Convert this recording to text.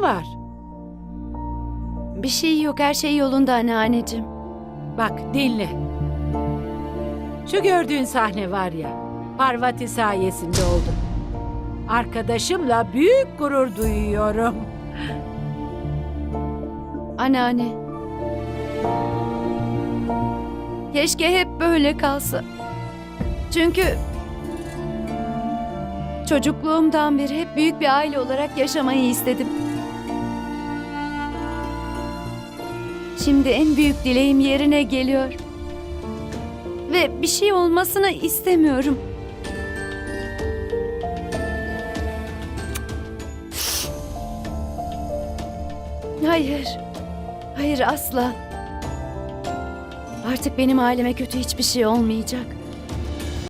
var? Bir şey yok, her şey yolunda anneanneciğim. Bak dinle. Şu gördüğün sahne var ya, Parvati sayesinde oldu. Arkadaşımla büyük gurur duyuyorum. Anneanne. Keşke hep böyle kalsa. Çünkü çocukluğumdan beri hep büyük bir aile olarak yaşamayı istedim. Şimdi en büyük dileğim yerine geliyor. Ve bir şey olmasını istemiyorum. Hayır. Hayır asla. Artık benim aileme kötü hiçbir şey olmayacak.